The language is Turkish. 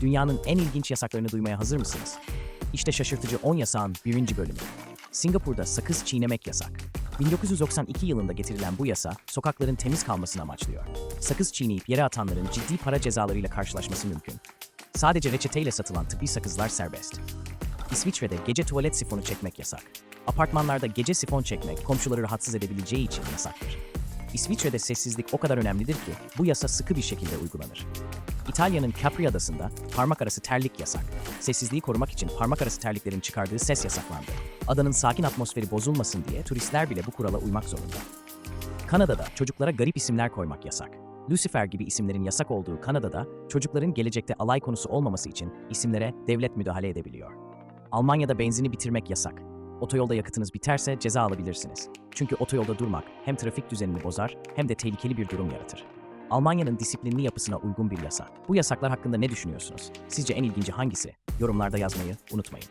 Dünyanın en ilginç yasaklarını duymaya hazır mısınız? İşte şaşırtıcı 10 yasağın birinci bölümü. Singapur'da sakız çiğnemek yasak. 1992 yılında getirilen bu yasa, sokakların temiz kalmasını amaçlıyor. Sakız çiğneyip yere atanların ciddi para cezalarıyla karşılaşması mümkün. Sadece reçeteyle satılan tıbbi sakızlar serbest. İsviçre'de gece tuvalet sifonu çekmek yasak. Apartmanlarda gece sifon çekmek komşuları rahatsız edebileceği için yasaktır. İsviçre'de sessizlik o kadar önemlidir ki bu yasa sıkı bir şekilde uygulanır. İtalya'nın Capri adasında parmak arası terlik yasak. Sessizliği korumak için parmak arası terliklerin çıkardığı ses yasaklandı. Adanın sakin atmosferi bozulmasın diye turistler bile bu kurala uymak zorunda. Kanada'da çocuklara garip isimler koymak yasak. Lucifer gibi isimlerin yasak olduğu Kanada'da çocukların gelecekte alay konusu olmaması için isimlere devlet müdahale edebiliyor. Almanya'da benzini bitirmek yasak. Otoyolda yakıtınız biterse ceza alabilirsiniz. Çünkü otoyolda durmak hem trafik düzenini bozar hem de tehlikeli bir durum yaratır. Almanya'nın disiplinli yapısına uygun bir yasa. Bu yasaklar hakkında ne düşünüyorsunuz? Sizce en ilginci hangisi? Yorumlarda yazmayı unutmayın.